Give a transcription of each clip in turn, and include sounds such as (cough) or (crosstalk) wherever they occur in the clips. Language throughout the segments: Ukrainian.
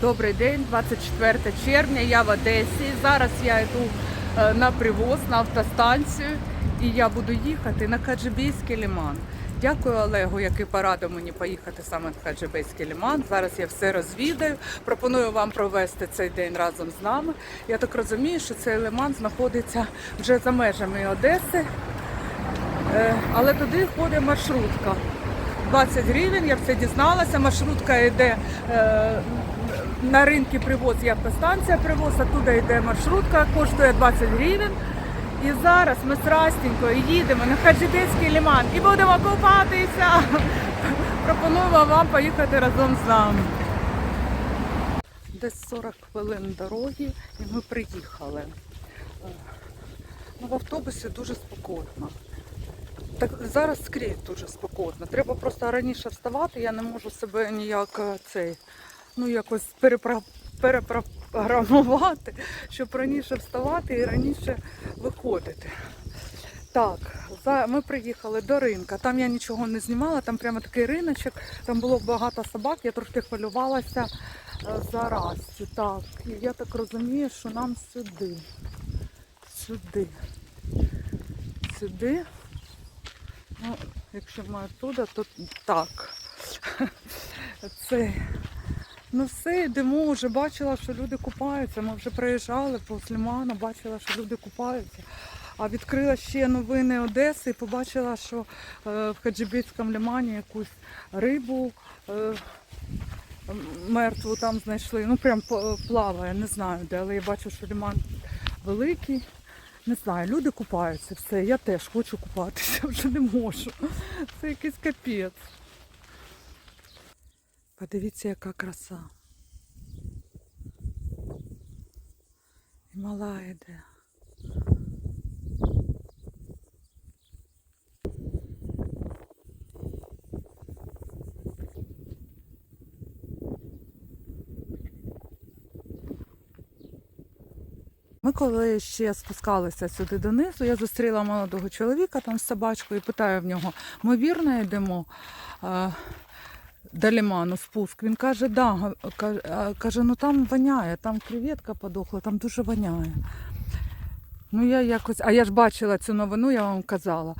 Добрий день, 24 червня. Я в Одесі. Зараз я йду е, на привоз на автостанцію і я буду їхати на Хаджибійський лиман. Дякую Олегу, який порадив мені поїхати саме на Хаджибейський лиман. Зараз я все розвідаю. Пропоную вам провести цей день разом з нами. Я так розумію, що цей лиман знаходиться вже за межами Одеси, Е, але туди ходить маршрутка. 20 гривень, я все дізналася. Маршрутка йде е, на ринку привоз і автостанція привоз, а туди йде маршрутка, коштує 20 гривень. І зараз ми з їдемо на Хаджибейський лиман і будемо купатися. (laughs) Пропонуємо вам поїхати разом з нами. Десь 40 хвилин дороги і ми приїхали. Ну, в автобусі дуже спокійно. Так зараз скрізь дуже спокійно. Треба просто раніше вставати. Я не можу себе ніяк е, цей, ну якось перепрограмувати, щоб раніше вставати і раніше виходити. Так, ми приїхали до ринка. Там я нічого не знімала, там прямо такий риночок, там було багато собак, я трошки хвилювалася е, за Растю. Так, і я так розумію, що нам сюди. Сюди. Сюди. Ну, якщо ми оттуда, то так. (laughs) Це. Ну все, йдемо, вже бачила, що люди купаються. Ми вже приїжджали по Лиману, бачила, що люди купаються. А відкрила ще новини Одеси і побачила, що е, в Хаджибійському лимані якусь рибу е, мертву там знайшли. Ну прям плаває, не знаю де, але я бачу, що лиман великий. Не знаю, люди купаються, все. Я теж хочу купатися, (laughs) вже не можу. Це якийсь капець. Подивіться, яка краса. І мала йде. Ми коли ще спускалися сюди донизу, я зустріла молодого чоловіка там з собачкою і питаю в нього, ми вірно йдемо до спуск? Він каже, да. Каже, ну там воняє, там креветка подохла, там дуже воняє. Ну я якось, а я ж бачила цю новину, я вам казала.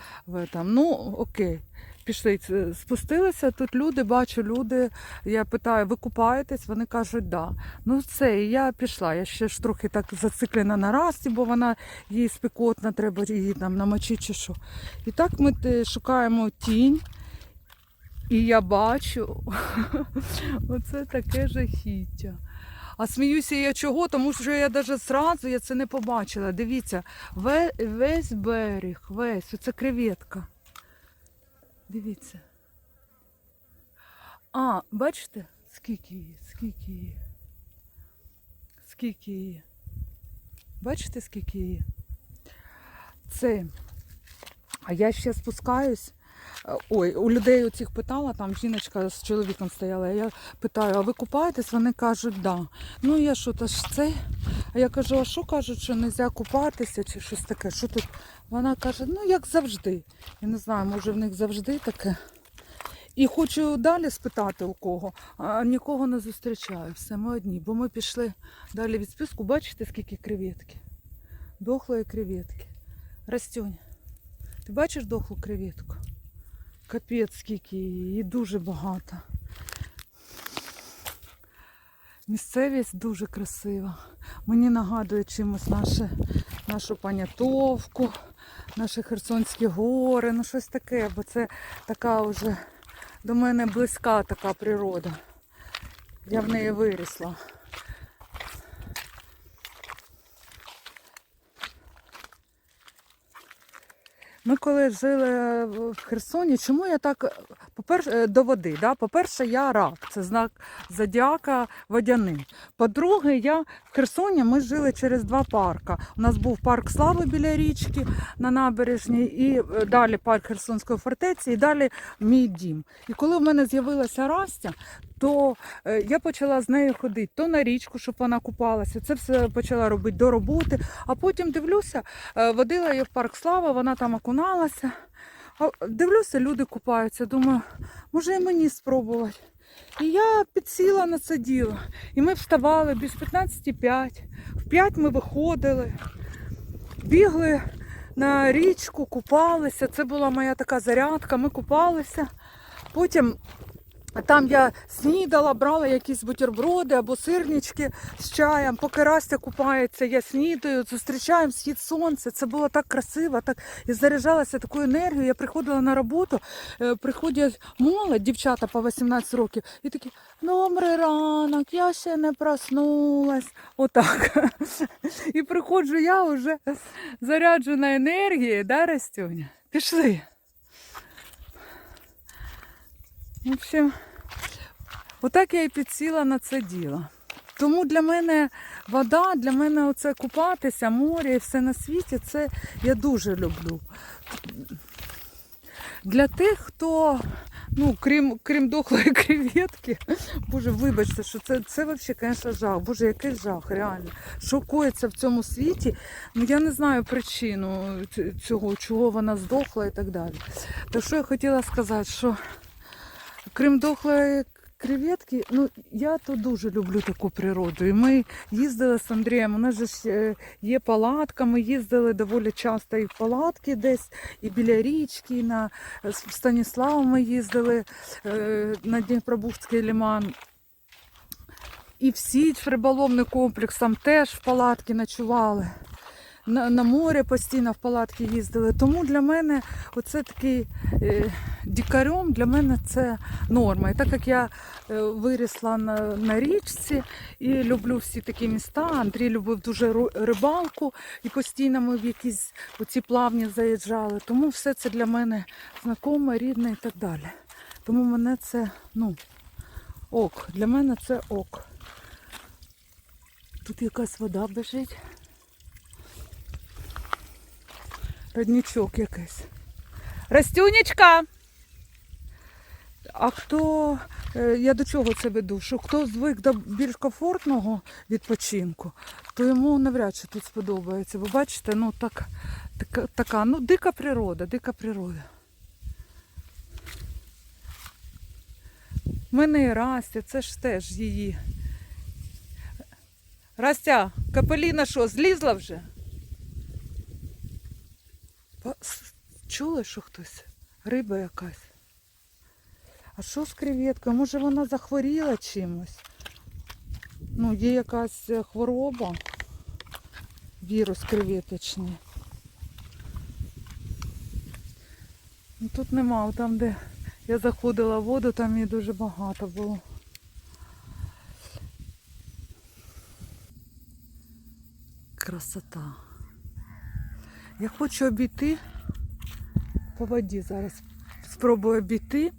Там, ну окей. Пішли, спустилися, тут люди, бачу люди. Я питаю, ви купаєтесь? Вони кажуть, да. Ну все, і я пішла. Я ще ж трохи так зациклена на расті, бо вона їй спекотна, треба її там намочити чи що. І так ми шукаємо тінь. І я бачу, (laughs) оце таке жахіття. А сміюся я чого, тому що я навіть зразу я це не побачила. Дивіться, ве- весь берег, весь, оце креветка. Дивіться. А, бачите, скільки її, скільки її. Скільки її. Бачите, скільки її? Це. А я ще спускаюсь. Е, Ой, у людей оцих питала, там жіночка з чоловіком стояла. Я питаю, а ви купаєтесь? Вони кажуть, да. Ну я що, то ж це? А я кажу, а що кажуть, що не можна купатися чи щось таке? Що тут? Вона каже, ну як завжди. Я не знаю, може в них завжди таке. І хочу далі спитати у кого, а нікого не зустрічаю. Все, ми одні, бо ми пішли далі від списку. Бачите, скільки креветки? Дохлої креветки. Растюня, ти бачиш дохлу креветку? Капець, скільки її, дуже багато. Місцевість дуже красива. Мені нагадує чимось наше, нашу панятовку, наші Херсонські гори, ну щось таке, бо це така вже до мене близька така природа. Я в неї вирісла. Ми коли жили в Херсоні, чому я так по-перше, до води, да? по-перше, я рак, це знак зодіака водяний. По-друге, я в Херсоні ми жили через два парка. У нас був парк Слави біля річки на набережній, і е, далі парк Херсонської фортеці, і далі мій дім. І коли в мене з'явилася Растя, то е, я почала з нею ходити то на річку, щоб вона купалася. Це все почала робити до роботи. А потім дивлюся, е, водила її в парк Слава, вона там окуналася. Дивлюся, люди купаються. Думаю, може і мені спробувати. І я підсіла на це діло. І ми вставали без 15.05. В 5 ми виходили, бігли на річку, купалися. Це була моя така зарядка. Ми купалися. Потім там я снідала, брала якісь бутерброди або сирнички з чаєм, поки Растя купається, я снідаю, зустрічаємо схід сонця. Це було так красиво, так і заряджалася такою енергією. Я приходила на роботу, е, приходять молодь, дівчата по 18 років, і такі добрий ранок, я ще не проснулась. Отак. (laughs) І приходжу я вже заряджена енергією, да, Растюня? Пішли. В общем, отак я і підсіла на це діло. Тому для мене вода, для мене оце купатися, море і все на світі, це я дуже люблю. Для тих, хто, ну, крім, крім дохлої (laughs) креветки, боже, вибачте, що це, це взагалі, звісно, жах. Боже, який жах, реально. Що коїться в цьому світі, ну я не знаю причину цього, чого вона здохла і так далі. Так що я хотіла сказати, що крім дохлої креветки, ну я то дуже люблю таку природу. І ми їздили з Андрієм. У нас же ж е, є палатка. Ми їздили доволі часто і в палатки десь, і біля річки, і на в Станіслав ми їздили е, на Дніпробузький лиман. І всі риболовний комплекс там теж в палатки ночували. На, на море постійно в палатки їздили. Тому для мене оце такий е, дікарем, для мене це норма. І так як я е, вирісла на, на річці і люблю всі такі міста, Андрій любив дуже рибалку, і постійно ми в якісь оці плавні заїжджали. Тому все це для мене знакоме, рідне і так далі. Тому мене це, ну, ок. Для мене це ок. Тут якась вода бежить. Родничок якийсь. Растюнечка! А хто, е, я до чого це веду? Що хто звик до більш комфортного відпочинку, то йому навряд чи тут сподобається. Бо бачите, ну так, така, така ну дика природа, дика природа. В мене і Растя, це ж теж її. Растя, капеліна що, злізла вже? Чули, що хтось? Риба якась. А що з креветкою? Може вона захворіла чимось? Ну, є якась е, хвороба, вірус креветочний. Ну, тут нема, там, де я заходила в воду, там її дуже багато було. Красота. Я хочу обійти по воді зараз. Спробую обійти.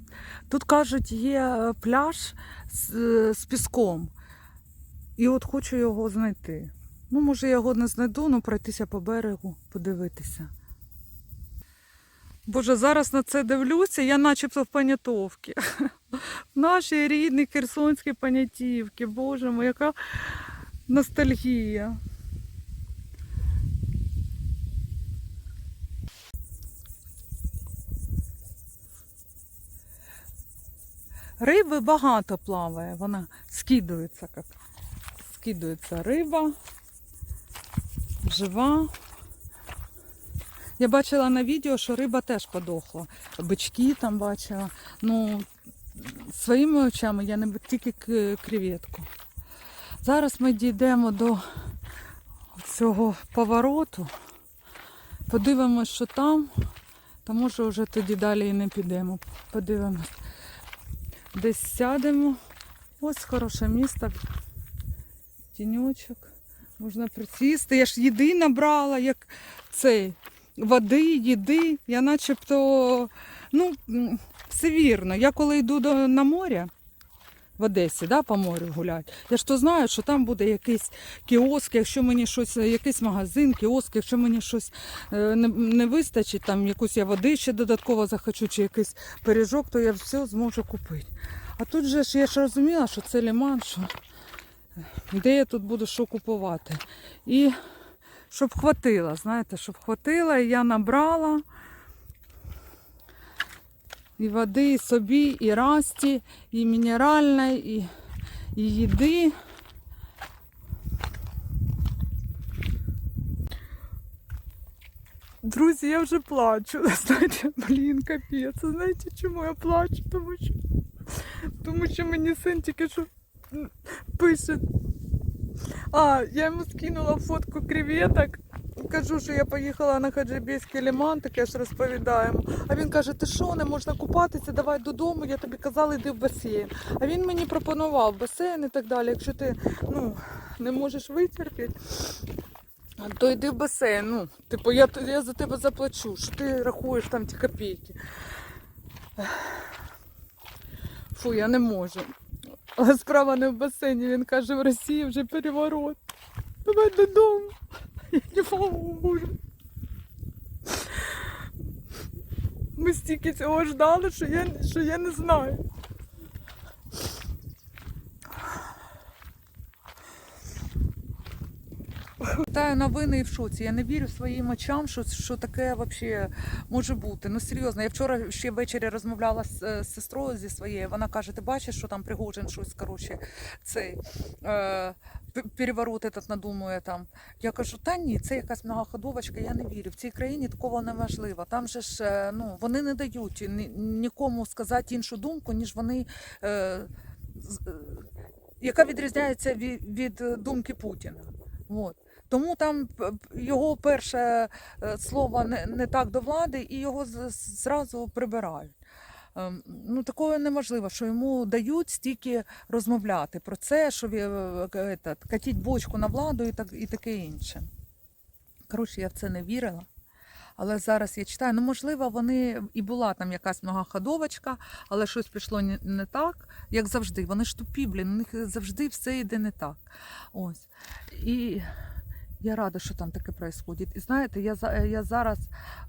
Тут кажуть, є е, пляж з, е, з піском. І от хочу його знайти. Ну, може, я його не знайду, але пройтися по берегу, подивитися. Боже, зараз на це дивлюся, я начебто в понятовці. (laughs) В нашій рідній херсонській понятівці. Боже мой, яка ностальгія. Риби багато плаває, вона скидується, як скидується риба, жива. Я бачила на відео, що риба теж подохла. Бички там бачила. Ну, своїми очами я не тільки креветку. Зараз ми дійдемо до цього повороту. Подивимось, що там. Та може вже тоді далі і не підемо. Подивимось. Десь сядемо. Ось хороше місто. Тіньочок. Можна присісти. Я ж їди набрала, як цей. Води, їди. Я начебто, ну, все вірно. Я коли йду до, на море в Одесі, да, по морю гулять, я ж то знаю, що там буде якийсь кіоск, якщо мені щось, якийсь магазин, кіоск, якщо мені щось е, не, не вистачить, там якусь я води ще додатково захочу, чи якийсь пиріжок, то я все зможу купити. А тут же ж я ж розуміла, що це лиман, що де я тут буду що купувати. І щоб хватило, знаєте, щоб хватило, я набрала. І води, і собі, і расті, і мінеральної, і, і їди. Друзі, я вже плачу. (laughs) Знаєте, блін, капець. Знаєте, чому я плачу? Тому що, тому що мені син тільки що пише. А, я йому скинула фотку креветок. Кажу, що я поїхала на Хаджибійський лиман, таке ж розповідаємо. А він каже, ти що, не можна купатися, давай додому, я тобі казала, йди в басейн. А він мені пропонував басейн і так далі. Якщо ти ну, не можеш витерпіти, то йди в басейн. Ну, типу, я, я за тебе заплачу, що ти рахуєш там ті копійки. Фу, я не можу. Але справа не в басейні, він каже, в Росії вже переворот. Давай додому. (laughs) Не можу. Ми стільки цього ждали, що я, що я не знаю. Читаю новини і в шоці. Я не вірю своїм очам, що, що таке взагалі може бути. Ну серйозно, я вчора ще ввечері розмовляла з, е, з сестрою зі своєю. Вона каже: ти бачиш, що там Пригожин щось коротше, цей е, переворот этот надумує там. Я кажу, та ні, це якась многоходовочка, я не вірю. В цій країні такого неможливо. Там же ж е, ну, вони не дають ні, нікому сказати іншу думку, ніж вони. Е, е, яка відрізняється від, від думки Путіна. От. Тому там його перше е, слово не, не так до влади, і його зразу прибирають. Ем, Ну, такого неможливо, що йому дають стільки розмовляти про це, що е, катіть бочку на владу і, так, і таке інше. Коротше, я в це не вірила. Але зараз я читаю, ну можливо, вони і була там якась многоходовочка, але щось пішло не так, як завжди. Вони ж тупі, блін, у них завжди все йде не так. Ось. І я рада, що там таке відбувається. І знаєте, я, я зараз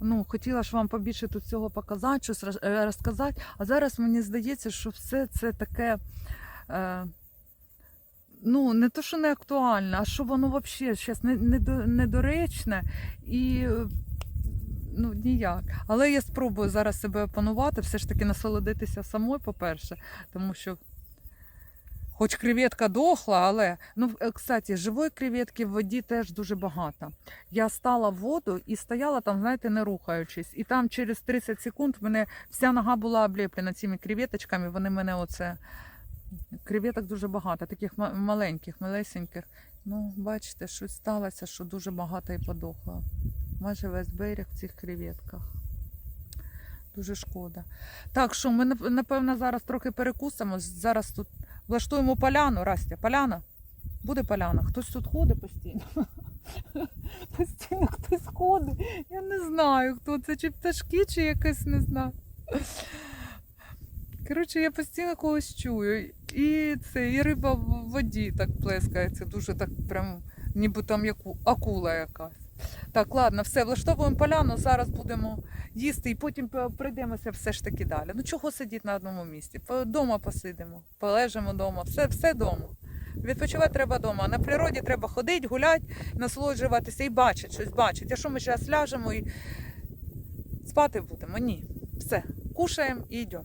ну, хотіла ж вам побільше тут цього показати, щось е, розказати, а зараз мені здається, що все це таке. Е, Ну, не то, що не актуальне, а що воно взагалі зараз недоречне і ну, ніяк. Але я спробую зараз себе опанувати, все ж таки насолодитися самою, по-перше, тому що хоч креветка дохла, але ну, е, кстати, живої креветки в воді теж дуже багато. Я стала в воду і стояла там, знаєте, не рухаючись. І там через 30 секунд мене вся нога була обліплена цими креветочками, вони мене оце. Креветок дуже багато, таких маленьких, малесеньких. Ну, бачите, щось сталося, що дуже багато і подохло. Майже весь берег в цих креветках. Дуже шкода. Так, що ми напевно зараз трохи перекусимо. Зараз тут влаштуємо поляну, Растя. Поляна? Буде поляна. Хтось тут ходить постійно. (laughs) Постійно хтось ходить. Я не знаю, хто це, чи пташки, чи якесь не знаю. Коротше, я постійно когось чую. І це, і риба в воді так плескається, дуже так прям, ніби там яку, акула якась. Так, ладно, все, влаштовуємо поляну, зараз будемо їсти і потім прийдемося все ж таки далі. Ну чого сидіти на одному місці? Дома посидимо, полежимо вдома, все, все вдома. Відпочивати треба вдома. На природі треба ходити, гуляти, насолоджуватися і бачити щось, бачити. А що ми зараз ляжемо і спати будемо? Ні. Все, кушаємо і йдемо.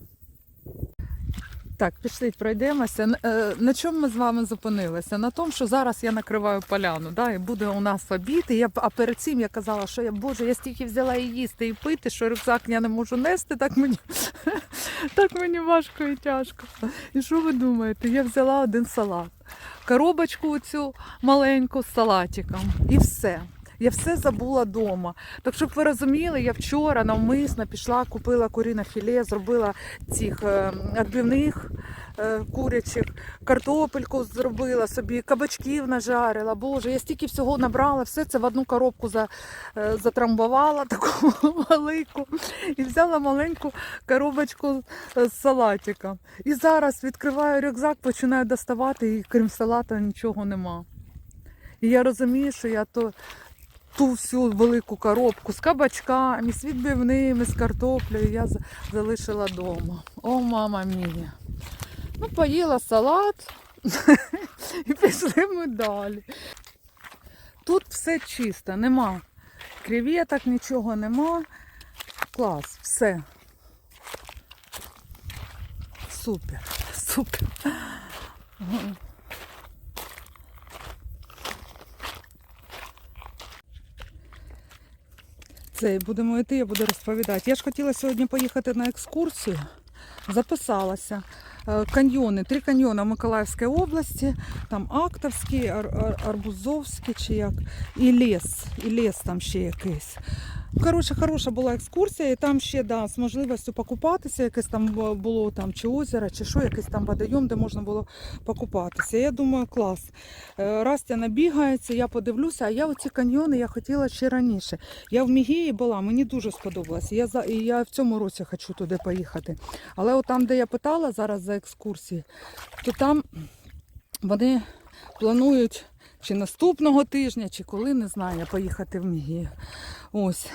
Так, пішли, пройдемося. Е, На чому ми з вами зупинилися? На тому, що зараз я накриваю поляну, да, і буде у нас обід. І я, а перед цим я казала, що я, Боже, я стільки взяла і їсти, і пити, що рюкзак я не можу нести, так мені, (laughs) так мені важко і тяжко. І що ви думаєте? Я взяла один салат, коробочку цю маленьку з салатиком і все. Я все забула вдома. Так щоб ви розуміли, я вчора навмисно пішла, купила куріне філе, зробила цих е, відбивних е, курячих, картопельку зробила собі, кабачків нажарила. Боже, я стільки всього набрала, все це в одну коробку е, затрамбувала, (laughs) таку велику, і взяла маленьку коробочку з салатиком. І зараз відкриваю рюкзак, починаю доставати, і крім салата нічого нема. І я розумію, що я то ту всю велику коробку з кабачками, з відбивними, з картоплею я залишила вдома. О, мама мія. Ну, поїла салат (laughs) і пішли ми далі. Тут все чисто, нема креветок, нічого нема. Клас, все. супер, супер. Це будемо йти, я буду розповідати. Я ж хотіла сьогодні поїхати на екскурсію. Записалася. Е, Каньйони, три каньйони в Миколаївській області, там Актовський, Ар- Ар- Арбузовський чи як, і ліс, і ліс там ще якийсь. Коротше, хороша була екскурсія, і там ще да, з можливістю покупатися, якесь там було там чи озеро, чи що, якийсь там водойом, де можна було покупатися. Я думаю, клас. Е, Растя набігається, я подивлюся, а я оці каньйони я хотіла ще раніше. Я в Мігії була, мені дуже сподобалося. Я, за, і я в цьому році хочу туди поїхати. Але от там, де я питала зараз за екскурсії, то там вони планують чи наступного тижня, чи коли, не знаю, поїхати в Мігію. Ось.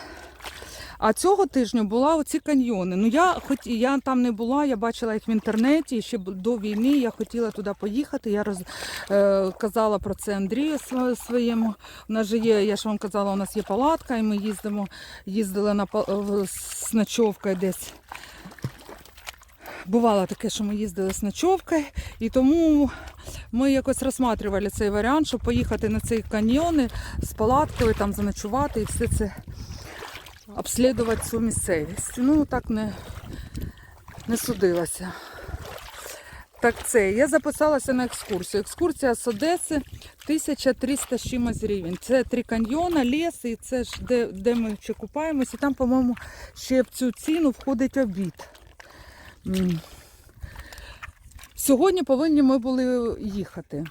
А цього тижня була оці каньйони. Ну я хоч я там не була, я бачила їх в інтернеті. і Ще до війни я хотіла туди поїхати. Я роз, е, казала про це Андрію своєму. У нас же є, я ж вам казала, у нас є палатка, і ми їздимо, їздили на з ночовкою десь. Бувало таке, що ми їздили з ночовкою, і тому ми якось розсматривали цей варіант, щоб поїхати на ці каньйони з палаткою, там заночувати і все це обслідувати цю місцевість. Ну, так не, не судилося. Так це, я записалася на екскурсію. Екскурсія з Одеси 1300 з чимось гривень. Це три каньйона, ліс, і це ж де, де ми ще купаємось. І там, по-моєму, ще в цю ціну входить обід. Сьогодні повинні ми були їхати.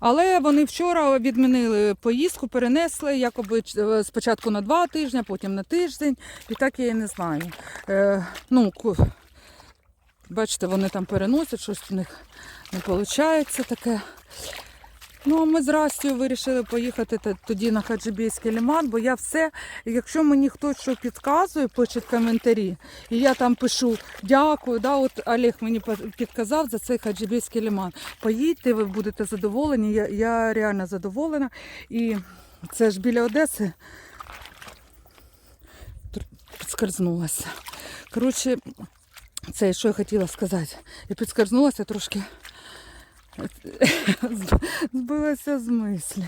Але вони вчора відмінили поїздку, перенесли якоби спочатку на два тижні, потім на тиждень. І так я і не знаю. Е, ну, бачите, вони там переносять, щось у них не виходить таке. Ну, а ми з Растю вирішили поїхати тоді на Хаджибійський ліман, бо я все, якщо мені хтось що підказує, пише коментарі, і я там пишу дякую, да, от Олег мені підказав за цей Хаджибійський ліман. Поїдьте, ви будете задоволені. Я, я реально задоволена. І це ж біля Одеси підскользнулася. Коротше, це що я хотіла сказати. Я підскользнулася трошки. Зб- збилася з мислі.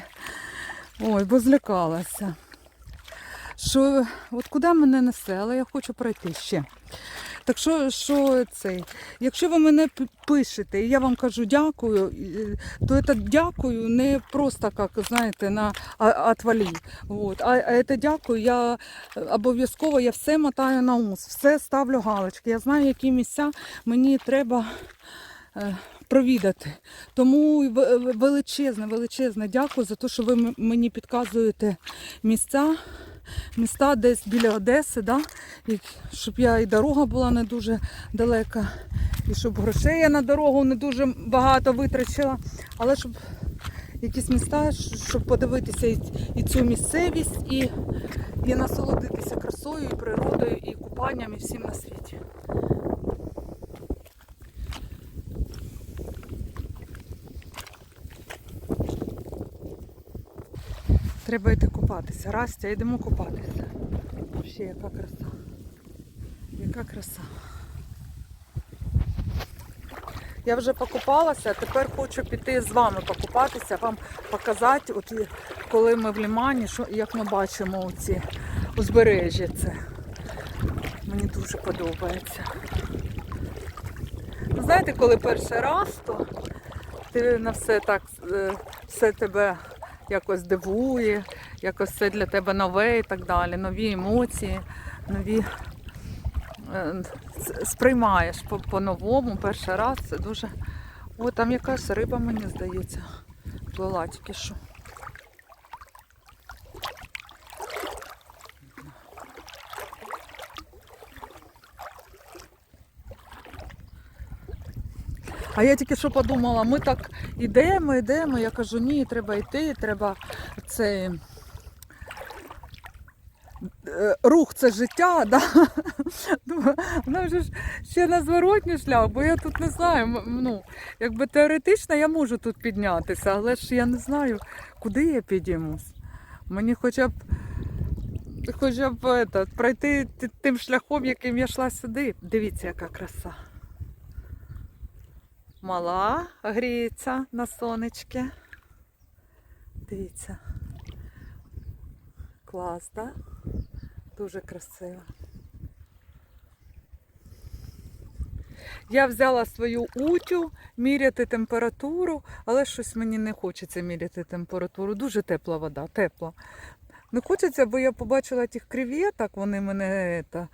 Ой, бо злякалася. Що от куди мене несе, але я хочу пройти ще. Так що, що цей, якщо ви мене пишете, і я вам кажу дякую, то це дякую не просто, як знаєте, на отвалі. Вот. А, це дякую, я е, обов'язково я все мотаю на ус, все ставлю галочки. Я знаю, які місця мені треба е, провідати. Тому величезне, величезне дякую за те, що ви мені підказуєте місця, міста десь біля Одеси, да? і щоб я і дорога була не дуже далека, і щоб грошей я на дорогу не дуже багато витрачила, але щоб якісь міста, щоб подивитися і цю місцевість, і, і насолодитися красою, і природою, і купанням, і всім на світі. Треба йти купатися. Растя, йдемо купатися. Ще яка краса. Яка краса. Я вже покупалася, тепер хочу піти з вами покупатися, вам показати, от коли ми в лімані, що, як ми бачимо ці узбережжя. Це. Мені дуже подобається. Ви знаєте, коли перший раз, то ти на все так, е, все тебе якось дивує, якось все для тебе нове і так далі, нові емоції, нові е, сприймаєш по- по-новому перший раз. Це дуже. О, там якась риба, мені здається, плила тільки що. А я тільки що подумала, ми так ідемо, йдемо. Я кажу, ні, треба йти, треба це. е, Рух це життя, (laughs) да? Вона вже ж ще на зворотній шлях, бо я тут не знаю. Ну, якби теоретично я можу тут піднятися, але ж я не знаю, куди я підіймусь. Мені хоча б хоча б этот, пройти тим шляхом, яким я йшла сюди. Дивіться, яка краса. Мала гріється на сонечки. Дивіться. Клас, так? Дуже красиво. Я взяла свою утю міряти температуру, але щось мені не хочеться міряти температуру. Дуже тепла вода, тепла. Не хочеться, бо я побачила тих креветок, вони мене та,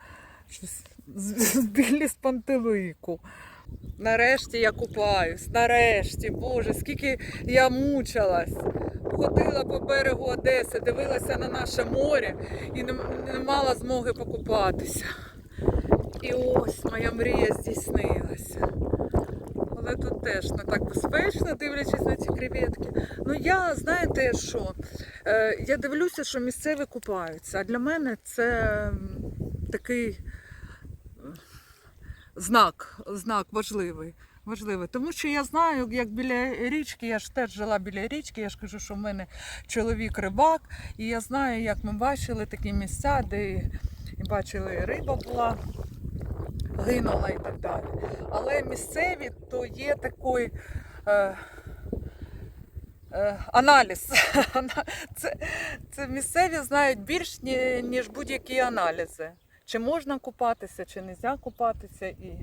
щось з- збили з пантелику. Нарешті я купаюсь, нарешті, Боже, скільки я мучилась. Ходила по берегу Одеси, дивилася на наше море і не, мала змоги покупатися. І ось моя мрія здійснилася. Але тут теж не так безпечно, дивлячись на ці креветки. Ну я знаєте що? Е, я дивлюся, що місцеві купаються. А для мене це такий знак, знак важливий. Важливий. Тому що я знаю, як біля річки, я ж теж жила біля річки, я ж кажу, що в мене чоловік рибак, і я знаю, як ми бачили такі місця, де бачили, риба була, гинула і так далі. Але місцеві то є такий е, е, аналіз. (laughs) Це, це місцеві знають більш, ні- ніж будь-які аналізи. Чи можна купатися, чи не можна купатися. І...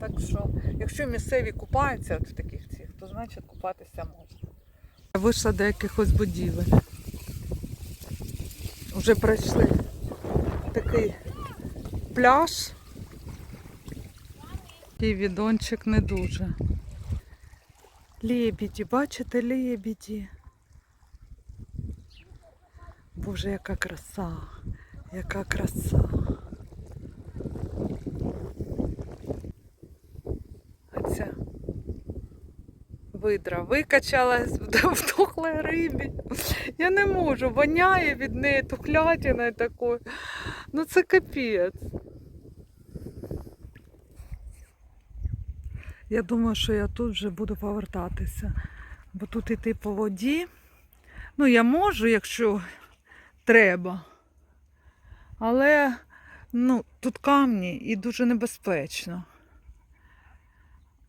Так що, якщо місцеві купаються от в таких цих, то значить купатися можна. Я вийшла до якихось будівель. Вже пройшли такий пляж. І відончик не дуже. Лебіді, бачите, лебіді. Боже, яка краса, яка краса. А ця видра викачалась (laughs) в рибі. Я не можу, воняє від неї тухлятиною такою. Ну це капець. Я думаю, що я тут вже буду повертатися. Бо тут іти по воді. Ну, я можу, якщо треба. Але ну, тут камні і дуже небезпечно.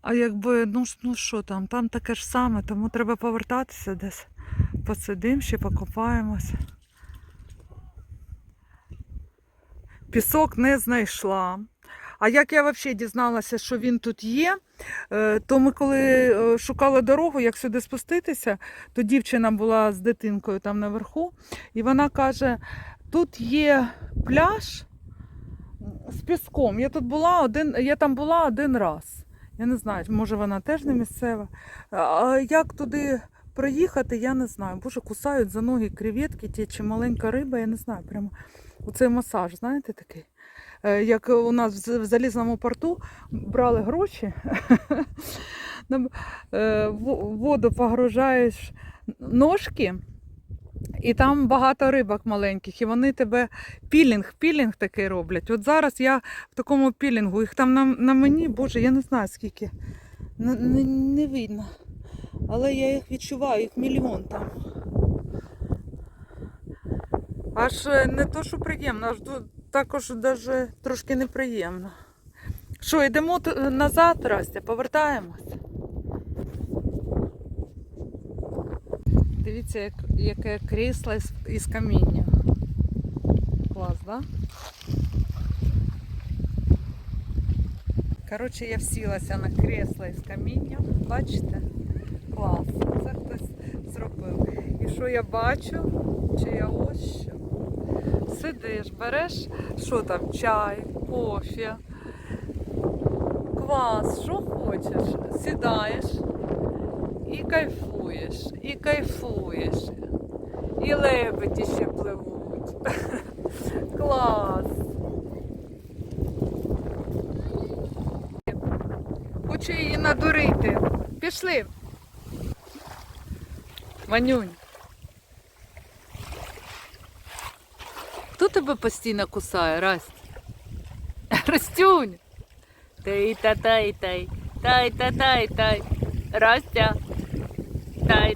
А якби, ну, ну що там, там таке ж саме, тому треба повертатися десь. Посидимо, ще покопаємось. Пісок не знайшла. А як я взагалі дізналася, що він тут є, е, то ми коли е, шукали дорогу, як сюди спуститися, то дівчина була з дитинкою там наверху, і вона каже: тут є пляж з піском. Я тут була один, я там була один раз. Я не знаю, може вона теж не місцева. А як туди проїхати, я не знаю. Боже, кусають за ноги креветки, ті чи маленька риба, я не знаю. Прямо оцей масаж, знаєте, такий. Е, Як у нас в залізному порту брали гроші, (laughs) е, воду погружаєш ножки, і там багато рибок маленьких, і вони тебе пілінг, пілінг такий роблять. От зараз я в такому пілінгу, їх там на, на мені, боже, я не знаю скільки. Не, не, не видно. Але я їх відчуваю, їх мільйон там. Аж е, не то, що приємно, аж також даже трошки неприємно. Що, йдемо назад, Растя, повертаємось. Дивіться, як, яке крісло із, каміння. Клас, да? Коротше, я всілася на кресло із каміння. Бачите? Клас. Це хтось зробив. І що я бачу? Чи я ось що? Сидиш, береш, що там, чай, кофе, квас, що хочеш, сідаєш і кайфуєш, і кайфуєш. І лебеді ще пливуть. (laughs) Клас. Хочу її надурити. Пішли. Ванюнь. Хто тебе постійно кусає, Расть? (laughs) Растюнь. Тай та тай тай, тай та тай тай, Растя.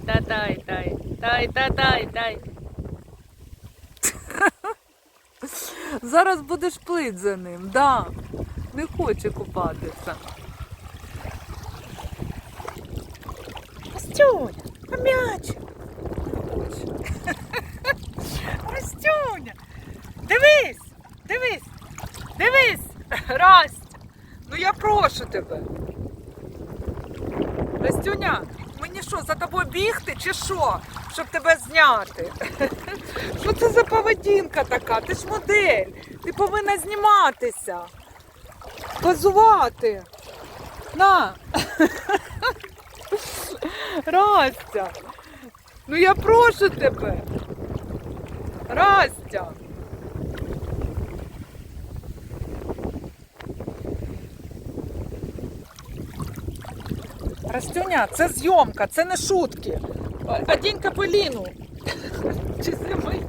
Тай та тай тай, тай та тай тай. (laughs) Зараз будеш плить за ним, да. Не хоче купатися. Растюня, а м'ячик. (laughs) Растюня. Дивись, дивись, дивись, (laughs) Растя. Ну я прошу тебе. Растюня, що, за тобою бігти чи що? Щоб тебе зняти? (laughs) Що це за поведінка така? Ти ж модель. Ти повинна зніматися. Позувати. На. (laughs) Растя. Ну я прошу тебе. Растя. Растюня, це зйомка, це не шутки. Одінь капеліну. Чи зніми?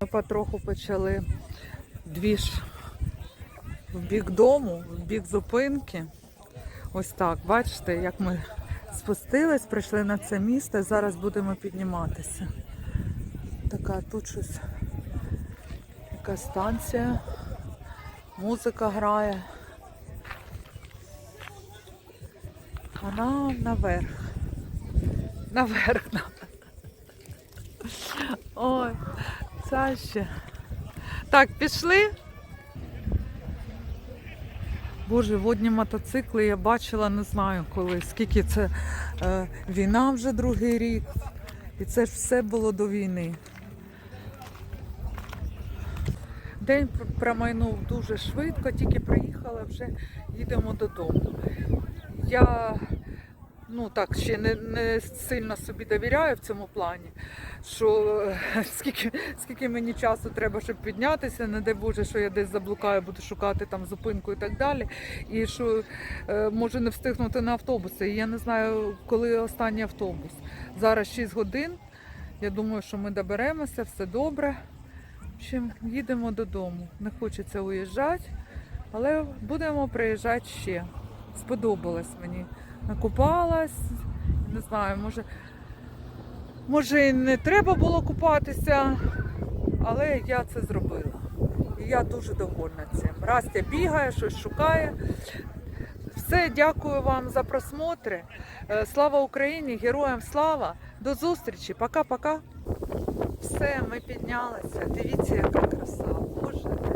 Ми потроху почали двіж в бік дому, в бік зупинки. Ось так, бачите, як ми спустились, прийшли на це місце, зараз будемо підніматися. Така тут щось, яка станція, музика грає. А нам наверх. Наверх нам. Ой, це ще. Так, пішли. Боже, водні мотоцикли я бачила, не знаю коли, скільки це е, війна вже другий рік. І це ж все було до війни. День промайнув дуже швидко, тільки приїхала, вже їдемо додому. Я ну так ще не, не сильно собі довіряю в цьому плані, що е, скільки, скільки мені часу треба, щоб піднятися, не дай Боже, що я десь заблукаю, буду шукати там зупинку і так далі. І що е, можу не встигнути на автобуси. І я не знаю, коли останній автобус. Зараз 6 годин. Я думаю, що ми доберемося, все добре. В общем, їдемо додому. Не хочеться уїжджати, але будемо приїжджати ще. Сподобалось мені. Накупалась, не знаю, може, може і не треба було купатися, але я це зробила. І я дуже довольна цим. Растя бігає, щось шукає. Все, дякую вам за просмотри. Е, Слава Україні! Героям слава! До зустрічі! Пока-пока! Все, ми піднялися. Дивіться, яка краса. Боже.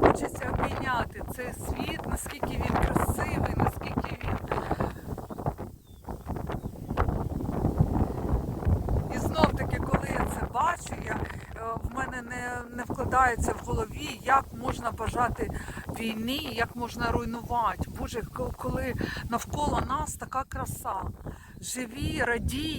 Хочеться обійняти цей світ, наскільки він красивий, наскільки він. І знов таки, коли я це бачу, я, е, в мене не, не вкладається в голові, як можна бажати війни, як можна руйнувати. Боже, коли навколо нас така краса. Живі, радій.